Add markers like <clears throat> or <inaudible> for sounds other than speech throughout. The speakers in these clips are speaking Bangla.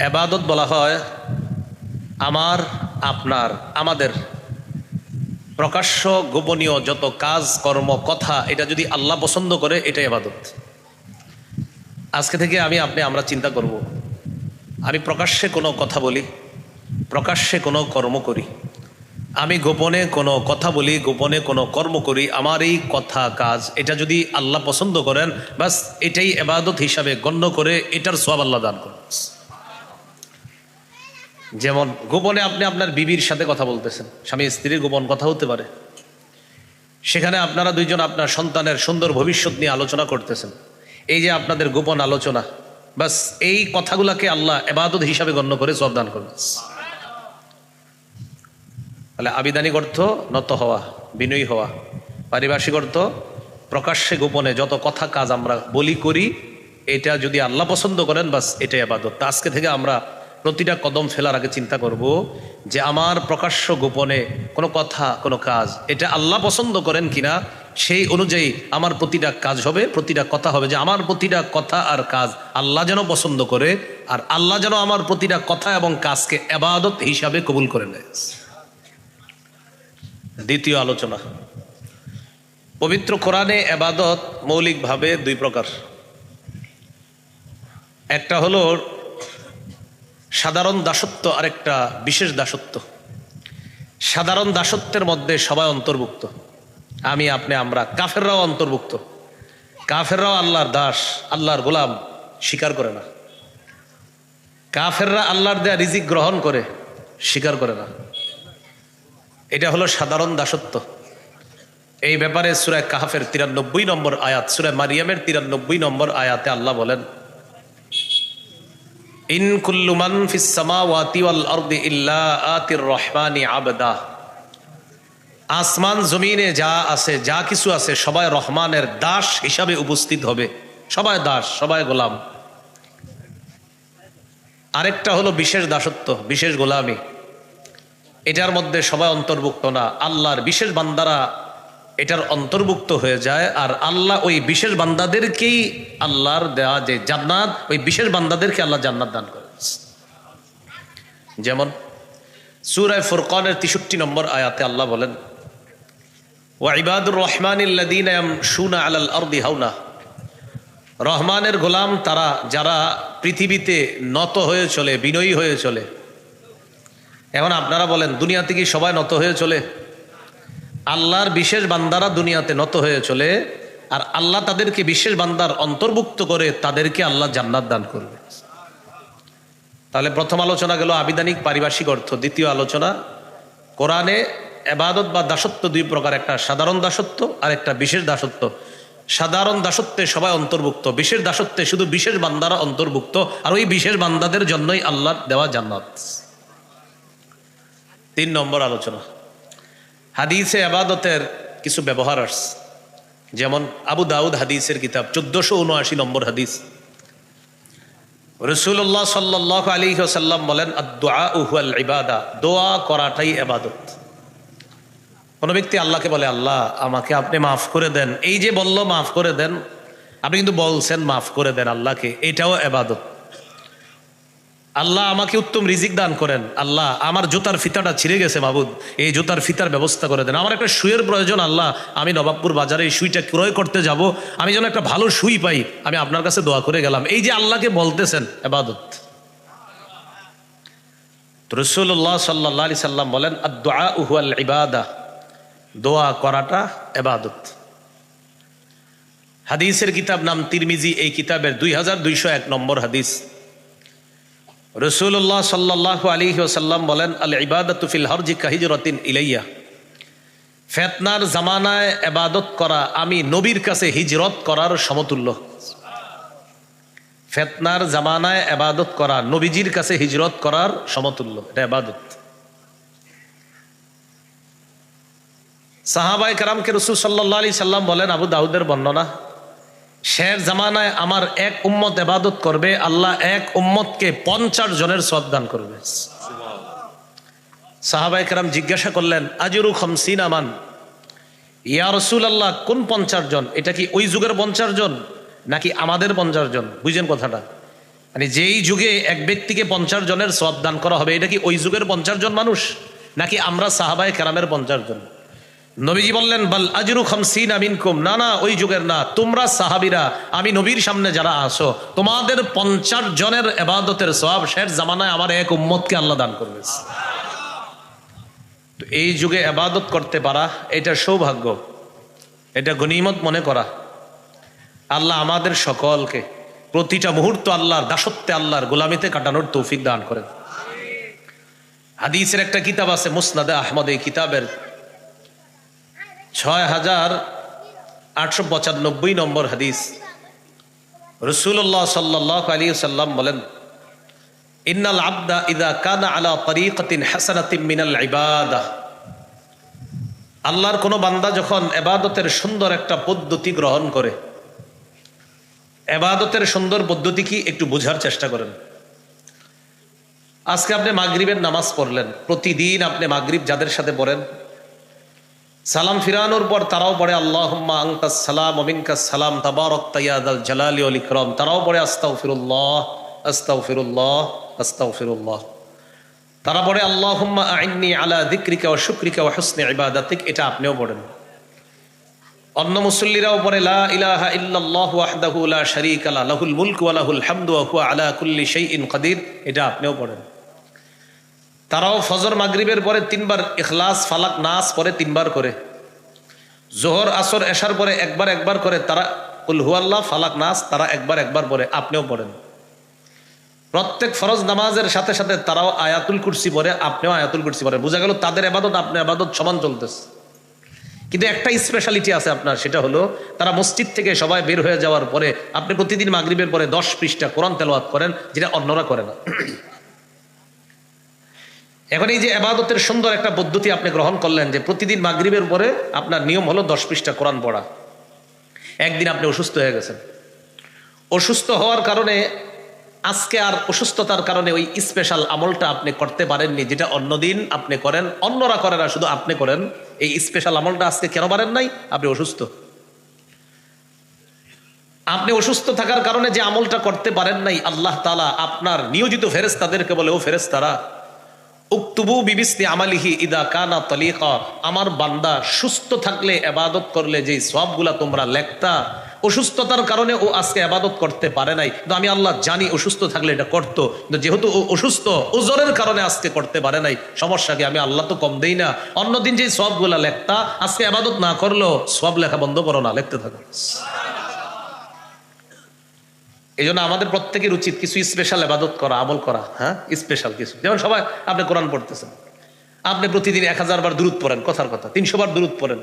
এবাদত বলা হয় আমার, আপনার, আমাদের। প্রকাশ্য, গোপনীয় যত কাজ, কর্ম, কথা, এটা যদি আল্লাহ পছন্দ করে, এটাই এবাদত। আজকে থেকে আমি, আপনি, আমরা চিন্তা করব। আমি প্রকাশ্যে কোনো কথা বলি, প্রকাশ্যে কোনো কর্ম করি। আমি গোপনে কোনো কথা বলি, গোপনে কোনো কর্ম করি, আমার এই কথা, কাজ, এটা যদি আল্লাহ পছন্দ করেন বাস এটাই এবাদত হিসাবে গণ্য করে, এটার সব আল্লাহ দান করেন যেমন, গোপনে আপনি আপনার বিবির সাথে কথা বলতেছেন। স্বামী স্ত্রীর গোপন কথা হতে পারে। সেখানে আপনারা দুইজন আপনার সন্তানের সুন্দর ভবিষ্যৎ নিয়ে আলোচনা করতেছেন। এই যে আপনাদের গোপন আলোচনা বাস এই কথাগুলাকে আল্লাহ এবাদত হিসাবে গণ্য করে সব দান করবেন। তাহলে আবিধানিক অর্থ, নত হওয়া, বিনয়ী হওয়া। পারিভাষিক অর্থ, প্রকাশ্যে গোপনে যত কথা কাজ আমরা বলি করি, এটা যদি আল্লাহ পছন্দ করেন বাস এটাই আবাদত। আজকে থেকে আমরা প্রতিটা কদম ফেলার আগে চিন্তা করব যে আমার প্রকাশ্য গোপনে কোনো কথা, কোনো কাজ, এটা আল্লাহ পছন্দ করেন কিনা, সেই অনুযায়ী আমার প্রতিটা কাজ হবে, প্রতিটা কথা হবে যে আমার প্রতিটা কথা আর কাজ আল্লাহ যেন পছন্দ করে, আর আল্লাহ যেন আমার প্রতিটা কথা এবং কাজকে আবাদত হিসাবে কবুল করে নেয়। দ্বিতীয় আলোচনা। পবিত্র কোরআনে এবাদত মৌলিকভাবে দুই প্রকার। একটা হলো সাধারণ দাসত্ব আরেকটা বিশেষ দাসত্ব। সাধারণ দাসত্বের মধ্যে সবাই অন্তর্ভুক্ত। আমি, আপনি, আমরা, কাফেররাও অন্তর্ভুক্ত। কাফেররাও আল্লাহর দাস, আল্লাহর গোলাম, স্বীকার করে না। কাফেররা আল্লাহর দেয়া রিজিক গ্রহণ করে, স্বীকার করে না। এটা হলো সাধারণ দাসত্ব। এই ব্যাপারে সুরায় কাহাফের তিরানব্বই নম্বর আয়াত, সুরায় মারিয়ামের তিরানব্বই নম্বর আয়াতে আল্লাহ বলেন ইন কুল্লুমান ফিসামাওয়াতি ওয়াল আরদি ইল্লা আতির রহমানি আবদা। আসমান, জমিনে যা আছে, যা কিছু আছে, সবাই রহমানের দাস হিসাবে উপস্থিত হবে। সবাই দাস, সবাই গোলাম। আরেকটা হলো বিশেষ দাসত্ব, বিশেষ গোলামী। এটার মধ্যে সবাই অন্তর্ভুক্ত না। আল্লাহর বিশেষ বান্দারা এটার অন্তর্ভুক্ত হয়ে যায়। আর আল্লাহ ওই বিশেষ বান্দাদেরকেই আল্লাহর দেওয়া যে জান্নাত, ওই বিশেষ বান্দাদেরকে আল্লাহ জান্নাত দান করে। যেমন সুরায় ফুরকানের তেষট্টি নম্বর আয়াতে আল্লাহ বলেন ওয়াইবাদুর রহমানিল্লাদিন হাউনা রহমানের গোলাম তারা, যারা পৃথিবীতে নত হয়ে চলে, বিনয়ী হয়ে চলে। এখন আপনারা বলেন, দুনিয়াতে কি সবাই নত হয়ে চলে? আল্লাহর বিশেষ বান্দারা দুনিয়াতে নত হয়ে চলে, আর আল্লাহ তাদেরকে বিশেষ বান্দার অন্তর্ভুক্ত করে তাদেরকে আল্লাহ জান্নাত দান করবে। তাহলে প্রথম আলোচনা গেল আবিধানিক পারিভাষিক অর্থ, দ্বিতীয় আলোচনা, কোরআনে এবাদত বা দাসত্ব দুই প্রকার, একটা সাধারণ দাসত্ব আর একটা বিশেষ দাসত্ব। সাধারণ দাসত্বে সবাই অন্তর্ভুক্ত, বিশেষ দাসত্বে শুধু বিশেষ বান্দারা অন্তর্ভুক্ত, আর ওই বিশেষ বান্দাদের জন্যই আল্লাহ দেওয়া জান্নাত। তিন নম্বর আলোচনা। হাদিসে আবাদতের কিছু ব্যবহার আসছে। যেমন আবু দাউদ হাদিসের কিতাব, চোদ্দশো উনআশি নম্বর হাদিস। রসুল্লাহ সাল্লাহ আলী সাল্লাম বলেন দোয়া ইবাদা দোয়া করাটাই এবাদত কোনো ব্যক্তি আল্লাহকে বলে, আল্লাহ, আমাকে আপনি মাফ করে দেন। এই যে বলল, মাফ করে দেন। আপনি কিন্তু বলছেন, মাফ করে দেন আল্লাহকে। এটাও এবাদত আল্লাহ আমাকে উত্তম রিজিক দান করেন। আল্লাহ, আমার জুতার ফিতাটা ছিঁড়ে গেছে মাবুদ। এই জুতার ফিতার ব্যবস্থা করে দেন। আমার একটা সুইয়ের প্রয়োজন, আল্লাহ, আমি নবাবপুর বাজারে এই সুইটা ক্রয় করতে যাব। আমি যেন একটা ভালো সুই পাই। আমি আপনার কাছে দোয়া করে গেলাম। এই যে আল্লাহকে বলতেছেন, এবাদত। রসুল্লাহ সাল্লাহ আলি সাল্লাম বলেন ইবাদা। দোয়া করাটা এবাদত। হাদিসের কিতাব নাম তিরমিজি, এই কিতাবের দুই হাজার দুইশো এক নম্বর হাদিস। রসুল্লাহ সাল্লাহ আলী ওসাল্লাম বলেন, আল ইবাদতুফিল হরজি কাহিজরতিন ইলাইয়া। ফেতনার জামানায় এবাদত করা আমি নবীর কাছে হিজরত করার সমতুল্য। ফেতনার জামানায় এবাদত করা নবীজির কাছে হিজরত করার সমতুল্য, এটা এবাদত সাহাবাই কারামকে রসুল সাল্লাহ আলি সাল্লাম বলেন, আবু দাউদের বর্ণনা শের জামানায় আমার এক উম্মত এবাদত করবে, আল্লাহ এক উম্মতকে পঞ্চাশ জনের সব করবে। সাহাবাই কারাম জিজ্ঞাসা করলেন, আজরু খমসিন আমান ইয়া রসুল আল্লাহ কোন পঞ্চাশ জন? এটা কি ওই যুগের পঞ্চাশ জন, নাকি আমাদের পঞ্চাশ জন? বুঝেন কথাটা। মানে যেই যুগে এক ব্যক্তিকে পঞ্চাশ জনের সব দান করা হবে, এটা কি ওই যুগের পঞ্চাশ জন মানুষ, নাকি আমরা সাহাবায় কেরামের পঞ্চাশ জন? নবীজি বললেন, বল আজরু খামসিন আমিনকুম না না, ওই যুগের না, তোমরা সাহাবিরা, আমি নবীর সামনে যারা আসো তোমাদের পঞ্চাশ জনের এবাদতের সব শেষ জামানায় আমার এক উম্মতকে আল্লাহ দান করবে এই যুগে এবাদত করতে পারা, এটা সৌভাগ্য, এটা গনিমত মনে করা। আল্লাহ আমাদের সকলকে প্রতিটা মুহূর্ত আল্লাহর দাসত্বে, আল্লাহর গোলামিতে কাটানোর তৌফিক দান করেন। হাদিসের একটা কিতাব আছে, মুসনাদে আহমদ, এই কিতাবের ছয় হাজার আটশো পঁচানব্বই নম্বর হাদিস। রসুল্লাহ সাল্লাহ আলী সাল্লাম বলেন, ইন্নাল আবদা ইদা কানা আলা তরিকাতিন হাসানাতিন মিনাল ইবাদা। আল্লাহর কোনো বান্দা যখন এবাদতের সুন্দর একটা পদ্ধতি গ্রহণ করে, এবাদতের সুন্দর পদ্ধতি কি একটু বোঝার চেষ্টা করেন। আজকে আপনি মাগরিবের নামাজ পড়লেন, প্রতিদিন আপনি মাগরিব যাদের সাথে পড়েন সালাম ফিরানোর পর তারাও পড়ে আল্লাহ আংকাস সালাম অমিনকাস সালাম, তাবারক তাইয়াদ আল জালালি অল ইকরম। তারাও পড়ে আস্তাউ ফিরুল্লাহ আস্তাউ ফিরুল্লাহ আস্তাউ ফিরুল্লাহ তারা পড়ে আল্লাহ আইনি আলা দিক্রিকা ও শুক্রিকা ও হসনে ইবাদাতিক। এটা আপনিও পড়েন। অন্য মুসল্লিরাও পড়ে, লা ইলাহা ইল্লাল্লাহু ওয়াহদাহু লা শারীকা লাহুল মুলকু ওয়া লাহুল হামদু ওয়া হুয়া আলা কুল্লি শাইইন কাদির। এটা আপনিও পড়েন। তারাও ফজর মাগরিবের পরে তিনবার ইখলাস, ফালাক নাস পরে তিনবার করে। জোহর, আসর, এশার পরে একবার একবার করে তারা কুল হুয়াল্লাহ, ফালাক নাস তারা একবার একবার পরে, আপনিও পড়েন। প্রত্যেক ফরজ নামাজের সাথে সাথে তারাও আয়াতুল কুরসি পরে আপনিও আয়াতুল কুরসি পরে বোঝা গেল তাদের আবাদত আপনার আবাদত সমান চলতেছে। কিন্তু একটা স্পেশালিটি আছে আপনার, সেটা হলো তারা মসজিদ থেকে সবাই বের হয়ে যাওয়ার পরে আপনি প্রতিদিন মাগরিবের পরে দশ পৃষ্ঠা কোরআন তেলাওয়াত করেন, যেটা অন্যরা করে না। এখন এই যে আবাদতের সুন্দর একটা পদ্ধতি আপনি গ্রহণ করলেন যে প্রতিদিন মাগরিবের পরে আপনার নিয়ম হলো দশ পৃষ্ঠা কোরআন পড়া। একদিন আপনি অসুস্থ হয়ে গেছেন। অসুস্থ হওয়ার কারণে, আজকে আর অসুস্থতার কারণে ওই স্পেশাল আমলটা আপনি করতে পারেননি, যেটা অন্যদিন আপনি করেন, অন্যরা করে না, শুধু আপনি করেন। এই স্পেশাল আমলটা আজকে কেন পারেন নাই? আপনি অসুস্থ। আপনি অসুস্থ থাকার কারণে যে আমলটা করতে পারেন নাই, আল্লাহ তালা আপনার নিয়োজিত ফেরেস তাদেরকে বলে, ও ফেরেস তারা উক্তুবু বিবিসনি আমালিহি ইদা কানা তলিকা। আমার বান্দা সুস্থ থাকলে এবাদত করলে যে সবগুলা তোমরা লেখতা, অসুস্থতার কারণে ও আজকে আবাদত করতে পারে নাই। কিন্তু আমি আল্লাহ জানি অসুস্থ থাকলে এটা করতো। কিন্তু যেহেতু ও অসুস্থ ওজনের কারণে আজকে করতে পারে নাই। সমস্যা কি, আমি আল্লাহ তো কম দেই না। অন্যদিন যে সবগুলা লেখতা, আজকে আবাদত না করলেও সব লেখা বন্ধ করো না, লেখতে থাকো। এই জন্য আমাদের প্রত্যেকের উচিত কিছু স্পেশাল আবাদত করা, আমল করা হ্যাঁ? স্পেশাল কিছু। যেমন সবাই, আপনি কোরআন পড়তেছেন। আপনি প্রতিদিন এক হাজার বার দূরত পড়েন, কথার কথা। তিনশো বার দূরত পড়েন।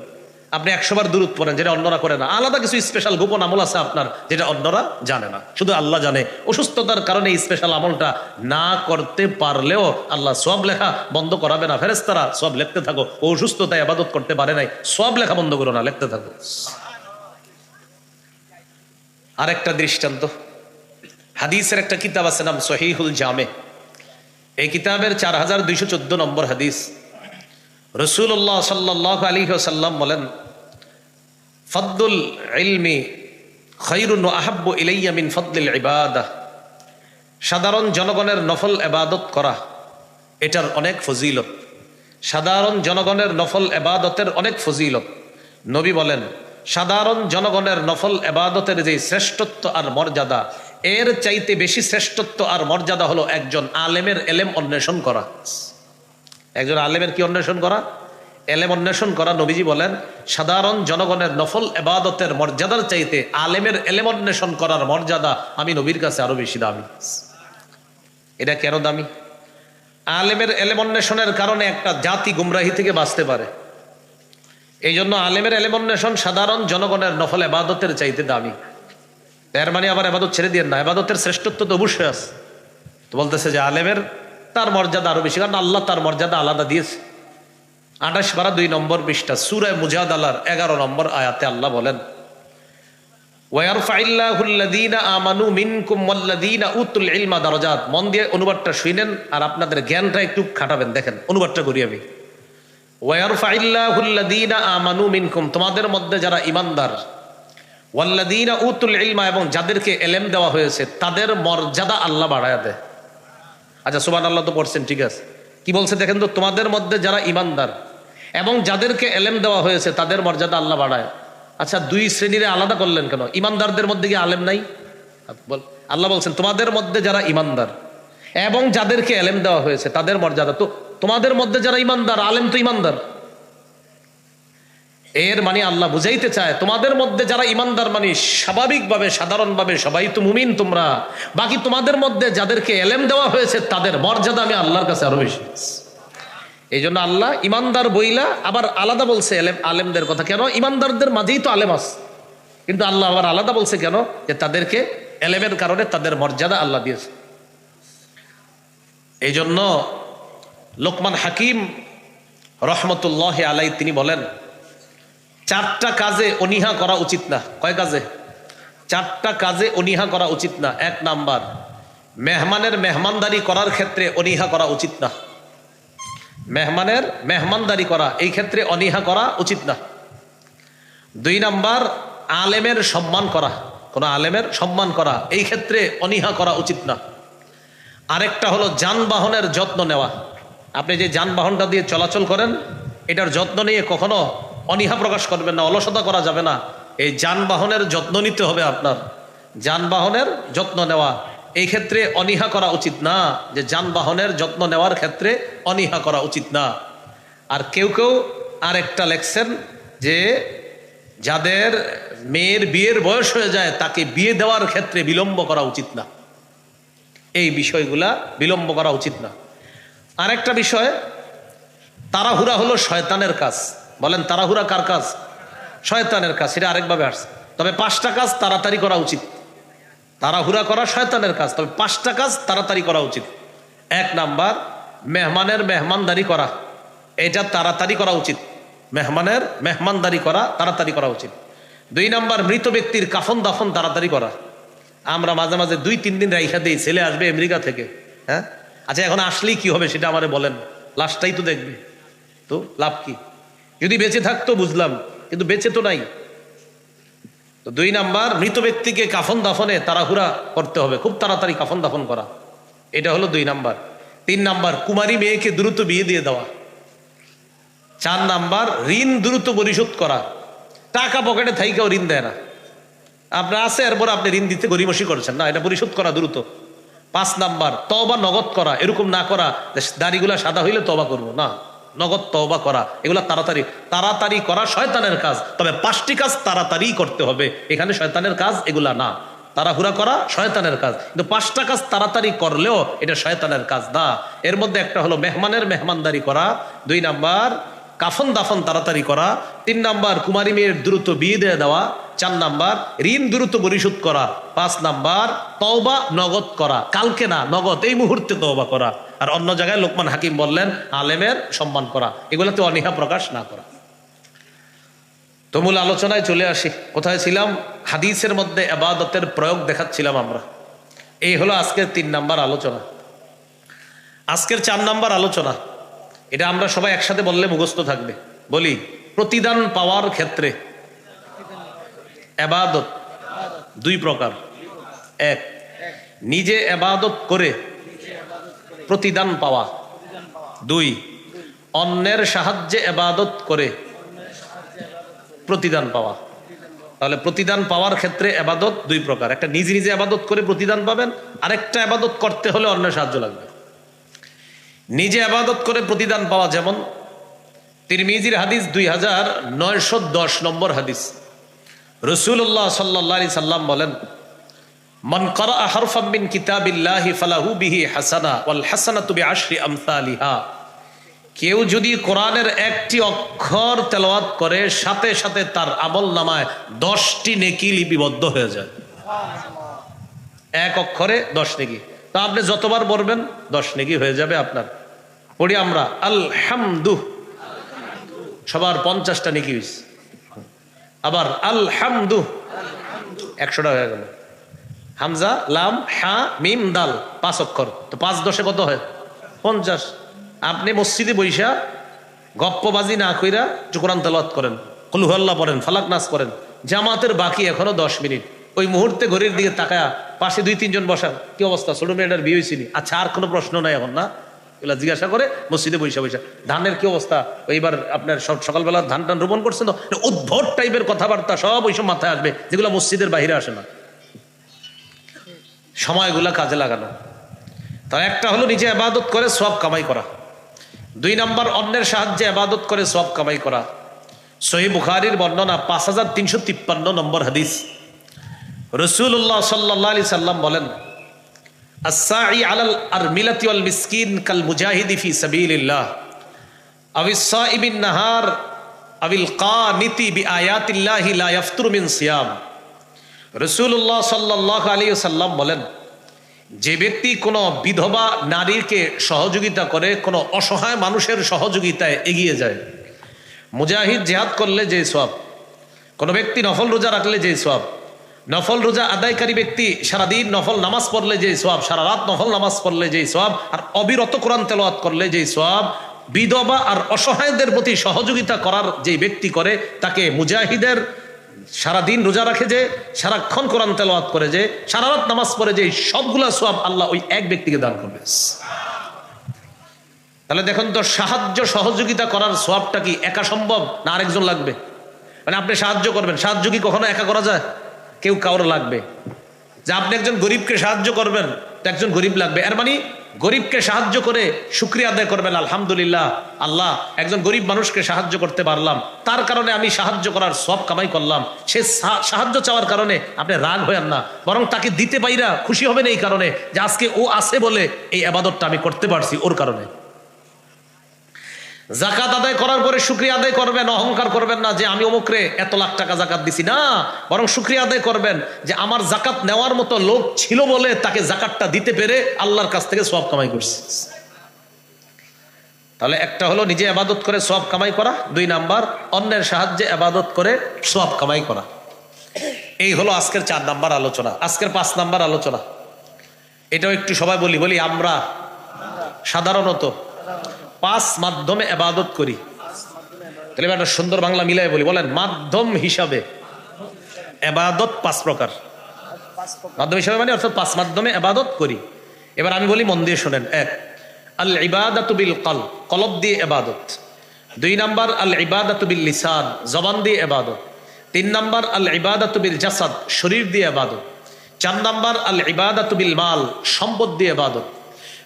আপনি একশো বার দূরত পড়েন, যেটা অন্যরা করে না। আলাদা কিছু স্পেশাল গোপন আমল আছে আপনার, যেটা অন্যরা জানে না। শুধু আল্লাহ জানে। অসুস্থতার কারণে এই স্পেশাল আমলটা না করতে পারলেও আল্লাহ সব লেখা বন্ধ করাবে না। ফেরেস্তারা সব লিখতে থাকো। অসুস্থতায় আবাদত করতে পারে নাই। সব লেখা বন্ধ করো না, লিখতে থাকো। আরেকটা দৃষ্টান্ত। হাদিসের একটা কিতাব আছে নাম সহিহুল জামে। এই কিতাবের চার হাজার দুইশো চোদ্দ নম্বর হাদিস। রসুল্লাহ সাল্লাহ আলী সাল্লাম বলেন, ফদ্দুল ইলমি খৈরুন আহাব্বু ইলাইয়ামিন ফদ্দুল ইবাদা। সাধারণ জনগণের নফল এবাদত করা, এটার অনেক ফজিলত। সাধারণ জনগণের নফল এবাদতের অনেক ফজিলত। নবী বলেন, সাধারণ জনগণের নফল এবাদতের যে শ্রেষ্ঠত্ব আর মর্যাদা এর চাইতে বেশি শ্রেষ্ঠত্ব আর মর্যাদা হলো একজন আলেমের এলেম অন্বেষণ করা। একজন আলেমের কি অন্বেষণ করা? এলেম অন্বেষণ করা নবীজি বলেন, সাধারণ জনগণের নফল এবাদতের মর্যাদার চাইতে আলেমের এলেম অন্বেষণ করার মর্যাদা আমি নবীর কাছে আরও বেশি দামি। এটা কেন দামি? আলেমের এলেম অন্বেষণের কারণে একটা জাতি গুমরাহি থেকে বাঁচতে পারে। এই জন্য আলেমের এলেম অন্বেষণ সাধারণ জনগণের নফল এবাদতের চাইতে দামি। এর মানে আবার এবাদত ছেড়ে দিয়ে না। এবাদতের শ্রেষ্ঠত্ব তো অবশ্যই আছে। তো বলতেছে যে আলেমের তার মর্যাদা আরও বেশি, কারণ আল্লাহ তার মর্যাদা আলাদা দিয়েছে। আঠাশ বারা দুই নম্বর পৃষ্ঠা সুরায় মুজাদ আল্লাহর এগারো নম্বর আয়াতে আল্লাহ বলেন মন দিয়ে অনুবাদটা শুনেন আর আপনাদের জ্ঞানটা একটু খাটাবেন। দেখেন, অনুবাদটা করি আমি। আমানু মিনকুম। তোমাদের মধ্যে যারা ইমানদার ওয়াল্লাদিনা উতুল ইলমা, এবং যাদেরকে এলেম দেওয়া হয়েছে, তাদের মর্যাদা আল্লাহ বাড়ায় দেয়। আচ্ছা সুবান আল্লাহ তো পড়ছেন, ঠিক আছে। কি বলছে দেখেন তো, তোমাদের মধ্যে যারা ইমানদার, এবং যাদেরকে এলেম দেওয়া হয়েছে, তাদের মর্যাদা আল্লাহ বাড়ায়। আচ্ছা দুই শ্রেণির আলাদা করলেন কেন? ইমানদারদের মধ্যে কি আলেম নাই? বল আল্লাহ বলছেন, তোমাদের মধ্যে যারা ইমানদার, এবং যাদেরকে এলেম দেওয়া হয়েছে, তাদের মর্যাদা তো তোমাদের মধ্যে যারা ইমানদার, আলেম তো ইমানদার। এর মানে আল্লাহ বুঝাইতে চায়, তোমাদের মধ্যে যারা ইমানদার মানে স্বাভাবিকভাবে, সাধারণভাবে সবাই তো মুমিন তোমরা, বাকি তোমাদের মধ্যে যাদেরকে এলেম দেওয়া হয়েছে, তাদের মর্যাদা আমি আল্লাহর কাছে আরও বেশি এই জন্য আল্লাহ ইমানদার বইলা আবার আলাদা বলছে এলেম, আলেমদের কথা। কেন? ইমানদারদের মাঝেই তো আলেম আছে। কিন্তু আল্লাহ আবার আলাদা বলছে কেন? যে তাদেরকে এলেমের কারণে তাদের মর্যাদা আল্লাহ দিয়েছে। এই জন্য লোকমান হাকিম রহমতুল্লাহ আলাই তিনি বলেন চারটা কাজে অনীহা করা উচিত না। কয় কাজে? চারটা কাজে অনীহা করা উচিত না। এক নাম্বার, মেহমানের মেহমানদারি করার ক্ষেত্রে অনীহা করা উচিত না। মেহমানের মেহমানদারি করা, এই ক্ষেত্রে অনীহা করা উচিত না। দুই নাম্বার, আলেমের সম্মান করা, কোন আলেমের সম্মান করা, এই ক্ষেত্রে অনীহা করা উচিত না। আরেকটা হলো যানবাহনের যত্ন নেওয়া। আপনি যে যানবাহনটা দিয়ে চলাচল করেন, এটার যত্ন নিয়ে কখনো অনীহা প্রকাশ করবেন না, অলসতা করা যাবে না। এই যানবাহনের যত্ন নিতে হবে আপনার। যানবাহনের যত্ন নেওয়া। এই ক্ষেত্রে অনীহা করা উচিত না, যে যানবাহনের যত্ন নেওয়ার ক্ষেত্রে অনীহা করা উচিত না। আর কেউ কেউ আরেকটা লেখছেন যে, যাদের মেয়ের বিয়ের বয়স হয়ে যায়, তাকে বিয়ে দেওয়ার ক্ষেত্রে বিলম্ব করা উচিত না। এই বিষয়গুলা বিলম্ব করা উচিত না। আরেকটা বিষয়, তাড়াহুড়া হলো শয়তানের কাজ। বলেন, তাড়াহুড়া কার কাজ? শয়তানের কাজ সেটা আরেকভাবে আসছে। তবে পাঁচটা কাজ তাড়াতাড়ি করা উচিত। তাড়াহুড়া করা শয়তানের কাজ, তবে পাঁচটা কাজ তাড়াতাড়ি করা উচিত। এক নাম্বার, মেহমানের মেহমানদারি করা। এটা তাড়াতাড়ি করা উচিত। মেহমানের মেহমানদারি করা তাড়াতাড়ি করা উচিত। দুই নাম্বার, মৃত ব্যক্তির কাফন দাফন তাড়াতাড়ি করা। আমরা মাঝে মাঝে দুই, তিন দিন রাইখা দিই, ছেলে আসবে আমেরিকা থেকে হ্যাঁ? আচ্ছা এখন আসলেই কি হবে সেটা আমারে বলেন। লাস্টটাই তো দেখবে। তো লাভ কি? যদি বেঁচে থাকতো বুঝলাম, কিন্তু বেঁচে তো নাই। তো দুই নাম্বার, মৃত ব্যক্তিকে কাফন দাফনে তাড়াহুড়া করতে হবে, খুব তাড়াতাড়ি কাফন দাফন করা। এটা হলো দুই নাম্বার। তিন নাম্বার, কুমারী মেয়েকে দ্রুত বিয়ে দিয়ে দেওয়া। চার নাম্বার, ঋণ দ্রুত পরিশোধ করা। টাকা পকেটে থাইকেও ঋণ দেয় না। আপনার আছে, এরপর আপনি ঋণ দিতে গরিমসি করছেন। না, এটা পরিশোধ করা দ্রুত। পাঁচ নাম্বার তবা নগদ করা, এরকম না করা দাড়িগুলা সাদা হইলে তবা করব। না। নগদ তবা করা, এগুলা তাড়াতাড়ি তাড়াতাড়ি করা শয়তানের কাজ। তবে পাঁচটি কাজ তাড়াতাড়ি করতে হবে। এখানে শয়তানের কাজ এগুলা না। তাড়াহুড়া করা শয়তানের কাজ। কিন্তু পাঁচটা কাজ তাড়াতাড়ি করলেও এটা শয়তানের কাজ না। এর মধ্যে একটা হলো মেহমানের মেহমানদারি করা। দুই নাম্বার কাফন দাফন তাড়াতাড়ি করা। তিন নাম্বার, কুমারী মেয়ের দ্রুত বিয়ে দিয়ে দেওয়া। চার নাম্বার, ঋণ দ্রুত পরিশোধ করা। পাঁচ নাম্বার, তওবা নগদ করা। কালকে না, নগদ, এই মুহূর্তে তওবা করা। আর অন্য জায়গায় লোকমান হাকিম বললেন, আলেমের সম্মান করা। এগুলোতে অনীহা প্রকাশ না করা। তো মূল আলোচনায় চলে আসি। কোথায় ছিলাম? হাদিসের মধ্যে আবাদতের প্রয়োগ দেখাচ্ছিলাম আমরা। এই হলো আজকের তিন নাম্বার আলোচনা। আজকের চার নাম্বার আলোচনা। এটা আমরা সবাই একসাথে বললে মুখস্থ থাকবে। বলি, প্রতিদান পাওয়ার ক্ষেত্রে এবাদত। দুই প্রকার। এক, নিজে এবাদত করে প্রতিদান পাওয়া। দুই, অন্যের সাহায্যে এবাদত করে প্রতিদান পাওয়া। তাহলে প্রতিদান পাওয়ার ক্ষেত্রে আবাদত দুই প্রকার। একটা নিজে নিজে আবাদত করে প্রতিদান পাবেন, আরেকটা আবাদত করতে হলে অন্যের সাহায্য লাগবে। নিজে আবাদত করে প্রতিদান পাওয়া যেমন তিরমিজির হাদিস দুই হাজার নয়শো দশ নম্বর হাদিস। রসুল্লাহ সাল্লা সাল্লাম বলেন, মন করা হরফাম মিন কিতাবিল্লাহি ফালাহু বিহি হাসানা ওয়াল হাসানাতু বিআশরি আমসালিহা। কেউ যদি কোরআনের একটি অক্ষর তেলাওয়াত করে, সাথে সাথে তার আমল নামায় দশটি নেকি লিপিবদ্ধ হয়ে যায়। এক অক্ষরে দশ নেকি। তা আপনি যতবার বলবেন, দশ নেকি হয়ে যাবে আপনার। পড়ি আমরা আলহামদু সবার পঞ্চাশটা নেকি হয়েছে আবার আলহামদু। একশোটা হয়ে গেল। হামজা, লাম, হা, মিম, দাল, পাঁচ অক্ষর। তো পাঁচ দশে কত হয়? পঞ্চাশ। আপনি মসজিদে বৈশা গপ্পবাজি না কইরা একটু কোরআন তেলাওয়াত করেন কলুহাল্লাহ পড়েন, ফালাক নাচ করেন, জামাতের বাকি এখনও দশ মিনিট। ওই মুহূর্তে ঘড়ির দিকে তাকায়া পাশে দুই তিনজন বসার কি অবস্থা? ছোট মেয়েটার বিয়ে হয়েছিনি আচ্ছা আর কোনো প্রশ্ন নাই এখন, না? এগুলা জিজ্ঞাসা করে, মসজিদে বৈশা বৈশা ধানের কি অবস্থা? এইবার আপনার সব সকালবেলা ধান টান রোপণ করছেন তো? উদ্ভট টাইপের কথাবার্তা সব ওইসব মাথায় আসবে, যেগুলো মসজিদের বাইরে আসে না। সময়গুলা কাজে লাগানো। তার একটা হলো নিজে আবাদত করে, সব কামাই করা। দুই নাম্বার, অন্যের সাহায্যে আবাদত করে, সব কামাই করা। সহি বুখারির বর্ণনা পাঁচ হাজার তিনশো তিপ্পান্ন নম্বর হাদিস। রসুল্লাহ সাল্লাহ আলি সাল্লাম বলেন আসাই আলাল আর মিলাতি আল মিসকিন কাল মুজাহিদি ফি সাবিলিল্লাহ। আবিস সাইবিন নাহার আবিল কানিতি বি আয়াতিল্লাহি লা ইয়াফতুর মিন সিয়াম। রাসূলুল্লাহ সাল্লাল্লাহু আলাইহি সাল্লাম বলেন, যে ব্যক্তি কোনো বিধবা নারীকে সহযোগিতা করে, কোনো অসহায় মানুষের সহযোগিতায় এগিয়ে যায়, মুজাহিদ জেহাদ করলে যে সব কোনো ব্যক্তি নফল রোজা রাখলে যে সব নফল রোজা আদায়কারী ব্যক্তি সারাদিন নফল নামাজ পড়লে যে সব সারা রাত নফল নামাজ পড়লে যে সব আর অবিরত কোরআন তেলাওয়াত করলে যে সব বিধবা আর অসহায়দের প্রতি সহযোগিতা করার যে ব্যক্তি করে, তাকে মুজাহিদের সারাদিন রোজা রাখে যে, সারাক্ষণ কোরআন তেলাওয়াত করে যে, সারা রাত নামাজ পড়ে যে, সবগুলা সব আল্লাহ ওই এক ব্যক্তিকে দান করবে। তাহলে দেখুন তো, সাহায্য সহযোগিতা করার সবটা কি একা সম্ভব না আরেকজন লাগবে? মানে আপনি সাহায্য করবেন, সাহায্য কি কখনো একা করা যায়? কেউ কারোর লাগবে। যে আপনি একজন গরিবকে সাহায্য করবেন, তো একজন গরিব লাগবে। এর মানে গরিবকে সাহায্য করে শুক্রিয়া আদায় করবেন, আলহামদুলিল্লাহ, আল্লাহ একজন গরিব মানুষকে সাহায্য করতে পারলাম। তার কারণে আমি সাহায্য করার সব কামাই করলাম। সে সাহায্য চাওয়ার কারণে আপনি রাগ হয়েন না, বরং তাকে দিতে পাইরা খুশি হবেন এই কারণে যে আজকে ও আছে বলে এই আবাদতটা আমি করতে পারছি ওর কারণে। জাকাত আদায় করার পরে শুক্রিয়া আদায় করবেন, অহংকার করবেন না যে আমি অমুকরে এত লাখ টাকা জাকাত দিছি। না, বরং শুক্রিয়া আদায় করবেন যে আমার জাকাত নেওয়ার মতো লোক ছিল বলে তাকে জাকাতটা দিতে পেরে আল্লাহর কাছ থেকে সব কামাই করছে। তাহলে একটা হলো নিজে আবাদত করে সব কামাই করা, দুই নাম্বার, অন্যের সাহায্যে আবাদত করে সব কামাই করা। এই হলো আজকের চার নাম্বার আলোচনা। আজকের পাঁচ নাম্বার আলোচনা। এটাও একটু সবাই বলি বলি আমরা সাধারণত পাঁচ মাধ্যমে আবাদত করি। তাহলে একটা সুন্দর বাংলা মিলাই বলি। বলেন, মাধ্যম হিসাবে এবাদত পাঁচ প্রকার। মাধ্যম হিসাবে মানে অর্থাৎ পাঁচ মাধ্যমে এবাদত করি। এবার আমি বলি মন দিয়ে শোনেন। এক, আল ইবাদাতু বিল কল কলব দিয়ে এবাদত দুই নাম্বার, আল ইবাদাতু বিল লিসান, জবান দিয়ে এবাদত তিন নাম্বার, আল ইবাদাতু বিল জাসাদ, শরীর দিয়ে এবাদত চার নাম্বার, আল ইবাদাতু বিল মাল, সম্পদ দিয়ে এবাদত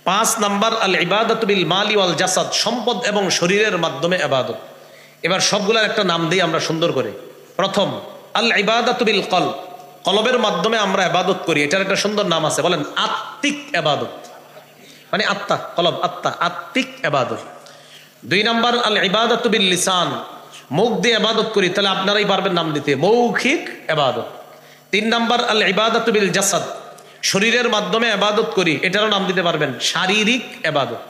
পাঁচ নাম্বার আল ইবাদাতু বিল মালি ওয়াল জাসাদ সম্পদ এবং শরীরের মাধ্যমে এবাদত এবার সবগুলার একটা নাম দিই আমরা সুন্দর করে। প্রথম আল ইবাদাতু বিল কল কলবের মাধ্যমে আমরা এবাদত করি। এটার একটা সুন্দর নাম আছে, বলেন আত্মিক এবাদত মানে আত্মা, কলব, আত্মা, আত্মিক এবাদত দুই নাম্বার আল ইবাদত বিল লিসান মুখ দিয়ে এবাদত করি, তাহলে আপনারাই পারবেন নাম দিতে। মৌখিক এবাদত তিন নাম্বার আল ইবাদত বিল জাসাদ শরীরের মাধ্যমে এবাদত করি, এটারও নাম দিতে পারবেন, শারীরিক এবাদত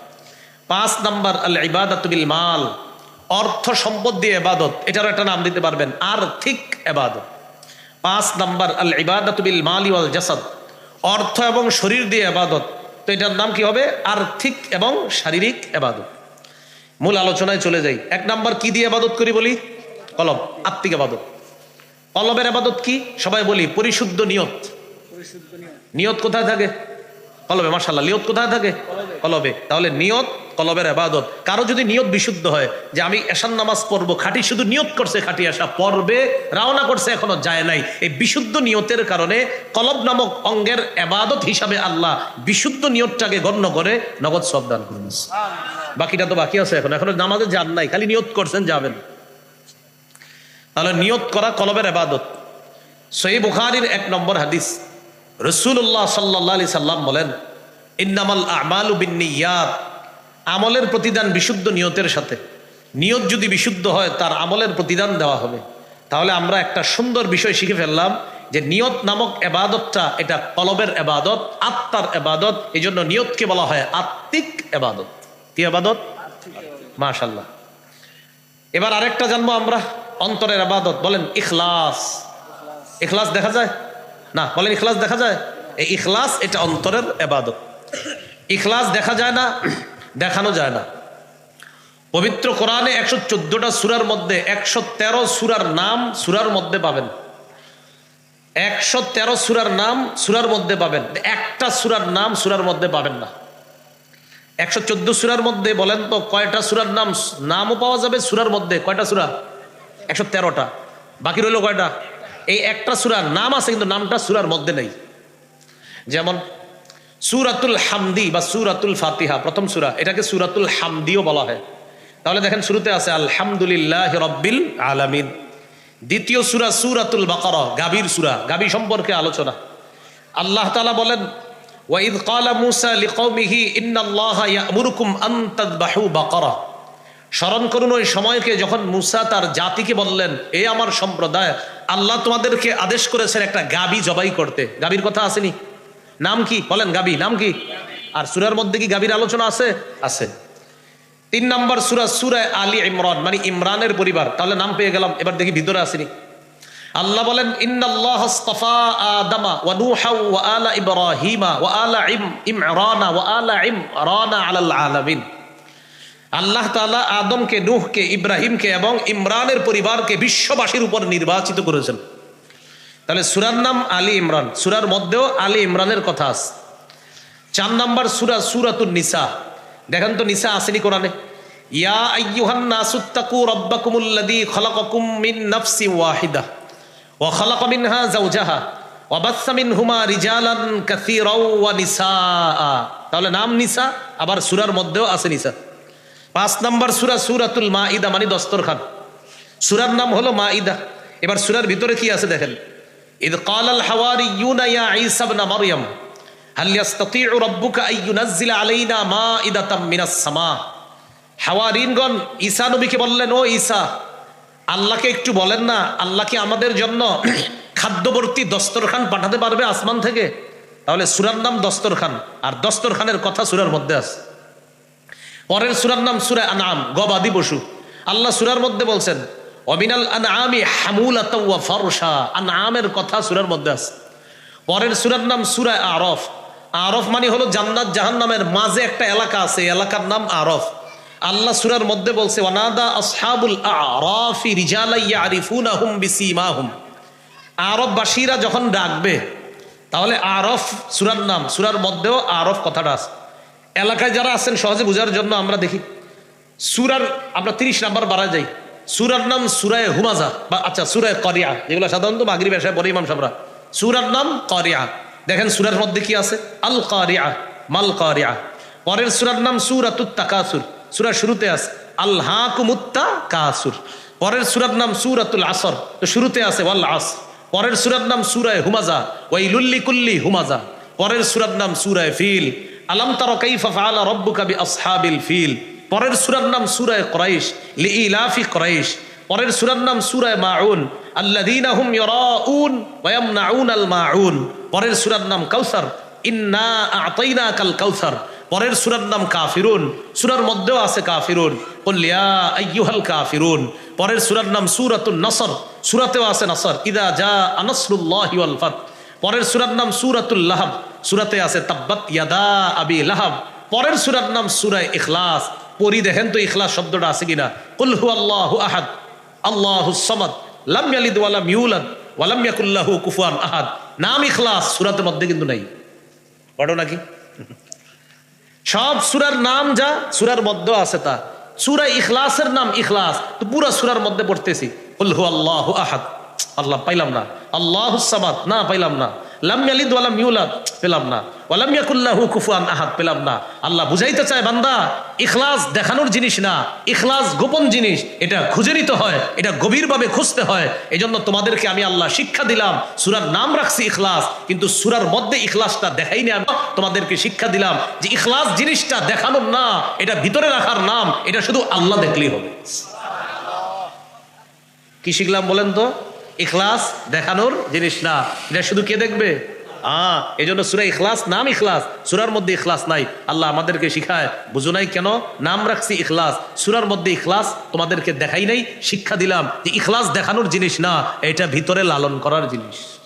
পাঁচ নাম্বার, আল ইবাদত বিল মাল, অর্থ সম্পদ দিয়ে এবাদত এটারও একটা নাম দিতে পারবেন, আর্থিক এবাদত পাঁচ নাম্বার, আল ইবাদত বিল মালি ওয়াল জাসাদ, অর্থ এবং শরীর দিয়ে এবাদত তো এটার নাম কি হবে? আর্থিক এবং শারীরিক এবাদত মূল আলোচনায় চলে যাই। এক নাম্বার, কি দিয়ে আবাদত করি বলি? কলব আত্মিক আবাদত। কলবের আবাদত কি? সবাই বলি, পরিশুদ্ধ নিয়ত। নিয়ত কোথায় থাকে? কলবে মাসাল্লাহ নিয়ত কোথায় থাকে? কলবে। তাহলে নিয়ত কলবের আবাদত। কারও যদি নিয়ত বিশুদ্ধ হয় যে আমি এশান নামাজ পড়ব খাঁটি শুধু নিয়ত করছে খাঁটি আসা পর্বে রাওনা করছে এখনও যায় নাই। এই বিশুদ্ধ নিয়তের কারণে কলব নামক অঙ্গের আবাদত হিসাবে আল্লাহ বিশুদ্ধ নিয়তটাকে গণ্য করে নগদ সব দান করুন। বাকিটা তো বাকি আছে এখন। এখন নামাজে যান নাই খালি নিয়ত করছেন যাবেন। তাহলে নিয়ত করা কলবের আবাদত। সহি বুখারির এক নম্বর হাদিস। রসুল্লাহ সাল্লাহ আলি সাল্লাম বলেন, ইন্নামাল আমালু বিনিয়াত আমলের প্রতিদান বিশুদ্ধ নিয়তের সাথে। নিয়ত যদি বিশুদ্ধ হয়, তার আমলের প্রতিদান দেওয়া হবে। তাহলে আমরা একটা সুন্দর বিষয় শিখে ফেললাম যে নিয়ত নামক এবাদতটা, এটা কলবের এবাদত, আত্মার এবাদত এই জন্য নিয়তকে বলা হয় আত্মিক এবাদত। কি এবাদত? মাশাল্লাহ এবার আরেকটা জানব আমরা, অন্তরের আবাদত বলেন, ইখলাস। ইখলাস দেখা যায়? না, বলেন ইখলাস দেখা যায়? এই ইখলাস এটা অন্তরের এবাদত। ইখলাস দেখা যায় না, দেখানো যায় না। পবিত্র কোরআনে একশো চোদ্দটা সুরার মধ্যে একশো তেরো সুরার নাম সুরার মধ্যে পাবেন। একশো তেরো সুরার নাম সুরার মধ্যে পাবেন। একটা সুরার নাম সুরার মধ্যে পাবেন না। একশো চোদ্দ সুরার মধ্যে বলেন তো, কয়টা সুরার নাম, নামও পাওয়া যাবে সুরার মধ্যে? কয়টা সুরা? একশো তেরোটা। বাকি রইল কয়টা? এই একটা সুরার নাম আছে, কিন্তু নামটা সুরার মধ্যে নেই। যেমন সুরাতুল হামদি বা সুরাতুল ফাতিহা, প্রথম সুরা। এটাকে সুরাতুল হামদিও বলা হয়। তাহলে দেখেন শুরুতে আছে, আলহামদুলিল্লাহ রব্বিল আলামিন। দ্বিতীয় সুরা সুরাতুল বাকারা, গাভীর সুরা, গাভী সম্পর্কে আলোচনা। আল্লাহ তালা বলেন ওয়াইদ কালা মুসা লিকৌমিহি ইন্নাল্লাহা ইয়ামুরুকুম আন তাযবাহু বাকারা। স্মরণ করুন ওই সময়কে যখন মুসা তার জাতিকে বললেন, এ আমার সম্প্রদায় আল্লাহ তোমাদেরকে আদেশ করেছেন একটা গাবি জবাই করতে। গাবির কথা আসেনি? নাম কি? বলেন, গাবি, নাম কি? আর সুরার মধ্যে কি গাবির আলোচনা আছে? আছে। তিন নম্বর সুরা সুরায় আলী ইমরান মানে ইমরানের পরিবার। তাহলে নাম পেয়ে গেলাম, এবার দেখি ভিতরে আসেনি। আল্লাহ বলেন, ইন্নাল্লাহ আদামা ওয়া ওয়া আলা ইম, ইমরানা আলা ইমরানা আলাল আলামিন। আল্লাহ তাআলা আদমকে, নুহকে, ইব্রাহিমকে এবং ইমরানের পরিবারকে বিশ্ববাসীর উপর নির্বাচিত করেছেন। তাহলে সুরার নাম আলী ইমরান। সুরার মধ্যেও আলী ইমরানের কথা আছে। চার নাম্বার সুরা সুরাতুন নিসা। দেখেন তো নিসা আসেনি কোরআনে। ইয়া আইয়ুহান নাসুত্তাকু রাব্বাকুমুল্লাযী খালাকাকুম মিন নাফসি ওয়াহিদা। ওয়া খালাকা মিনহা যাওজাহা। ওয়া বাসসা মিনহুমা রিজালান কাসীরাও ওয়া নিসাআ। তাহলে নাম নিসা, আবার সূরার মধ্যেও আছে নিসা। পাঁচ নাম্বার সূরা মা মাইদা মানে দস্তরখান। সুরার নাম হলো মাইদা এবার সুরার ভিতরে কি আছে দেখেন? ইদ ক্বালাল হাওয়ারিয়ুনা ইয়া ঈসা ইবনে মারইয়াম, হাল ইয়াস্তাতিউ রাব্বুকা আন ইউনাজ্জিলা আলাইনা মাইদাতাম মিনাস সামা হাওয়ারিনগণ ঈসা নবীকে বললেন, ও ঈসা, আল্লাহকে একটু বলেন না আল্লাহকে আমাদের জন্য <clears throat> খাদ্যবর্তী দস্তরখান পাঠাতে পারবে আসমান থেকে? তাহলে সুরার নাম দস্তরখান, আর দস্তরখানের কথা সুরার মধ্যে আছে। পরের সুরার নাম সুরা আনাম গবাদি পশু। আল্লাহ সুরার মধ্যে বলছেন, অমিনাল আনআমি হামুলাতা ওয়া ফারশা। আনআমের কথা সুরার মধ্যে আছে। পরের সুরার নাম সুরা আরফ। আরফ মানে হলো জান্নাত, জাহান্নামের মাঝে একটা এলাকা আছে এলাকার নাম আরফ। আল্লাহ সুরার মধ্যে বলছে, ওয়ানাদা আসহাবুল আরাফি রিজালা ইয়ারিফুনাহুম বিসীমাহুম। আরববাসীরা যখন ডাকবে, তাহলে আরফ সুরার নাম, সুরার মধ্যেও আরফ কথাটা আছে। এলাকায় যারা আছেন, সহজে বোঝার জন্য আমরা দেখি। সুরার, আমরা তিরিশ নাম্বার বাড়া যাই। সুরার নাম সুরায় হুমাজা বা আচ্ছা সুরায় করিয়া, যেগুলো সাধারণত মাগরি ব্যবসায় বলে ইমাম সাবরা। সুরার নাম করিয়া। দেখেন সুরার মধ্যে কি আছে? আল কারিয়া, মাল কারিয়া। পরের সুরার নাম সুরাতুত কাসুর সুরা শুরুতে আছে আল্লাহ কুমুত্তা কাসুর পরের সুরার নাম সুরাতুল আসর। তো শুরুতে আছে, ওয়াল আস। পরের সুরার নাম সুরায় হুমাজা ওই লুল্লি কুল্লি হুমাজা। পরের সুরার নাম সুরায় ফিল। আলম তার কাইফা ফাআলা রব্বুকা ফিল। পরের সুরার নাম সুরায় কোরাইশ লিইলাফি কোরাইশ। পরের সুরার নাম সুরায় মাউন, আল্লাযীনা হুম ইয়ারাউন ওয়া ইয়ামনাউন আল মাউন। পরের সুরার নাম কাউসার, ইন্না আতাইনাকাল কাউসার। পরের সুরার নাম কাফিরুন, সুরার মধ্যেও আছে কাফিরুন। কুল ইয়া কাফিরুন। পরের সুরার নাম সূরাতুন নসর, সূরাতেও আছে নসর। ইদা জা আনাসরুল্লাহি পরের সুরার নাম সূরাতুল লাহাব। সূরাতে আছে, তাব্বাত ইয়াদা আবি লাহাব। পরের সুরার নাম সূরা ইখলাস। পরি দেখেন তো ইখলাস শব্দটা আছে কিনা? কুল হু আল্লাহু আহাদ আল্লাহুস সামাদ, লাম ইয়ালিদ ওয়া লাম ইউলাদ, ওয়া লাম ইয়াকুল লাহু কুফুয়ান আহাদ। নাম ইখলাস সূরাতের মধ্যে কিন্তু নাই। পড়ো নাকি? সব সুরার নাম যা সুরার মধ্যে আছে তা। সুরা ইখলাসের নাম ইখলাস। তো পুরো সুরার মধ্যে পড়তেছি। হু আল্লাহ আহাদ। আল্লাহ, পাইলাম না। আল্লাহ সামাদ। না, পাইলাম না। লাম ইয়ালিদ ওয়ালাম ইউলাদ। পেলাম না। ওয়ালাম ইয়াকুল্লাহু কুফুয়ান আহাদ, পেলাম না। আল্লাহ বুঝাইতে চায়, বান্দা, ইখলাস দেখানোর জিনিস না, ইখলাস গোপন জিনিস, এটা খুঁজে নিতে হয়, এটা গভীরভাবে খুঁজতে হয়। এই জন্য তোমাদেরকে আমি আল্লাহ শিক্ষা দিলাম, সুরার নাম রাখছি ইখলাস, কিন্তু সুরার মধ্যে ইখলাসটা দেখাইনি আমি, তোমাদেরকে শিক্ষা দিলাম যে ইখলাস জিনিসটা দেখানোর না, এটা ভিতরে রাখার নাম, এটা শুধু আল্লাহ দেখলেই হবে। কি শিখলাম বলেন তো? ইখলাস দেখানোর জিনিস না, এটা শুধু কে দেখবে? আহ এই জন্য সুরা ইখলাস নাম ইখলাস, সুরার মধ্যে ইখলাস নাই। আল্লাহ আমাদেরকে শিখায়, বুঝো নাই কেন? নাম রাখছি ইখলাস। সুরার মধ্যে ইখলাস তোমাদেরকে দেখাই নাই, শিক্ষা দিলাম যে ইখলাস দেখানোর জিনিস না, এটা ভিতরে লালন করার জিনিস।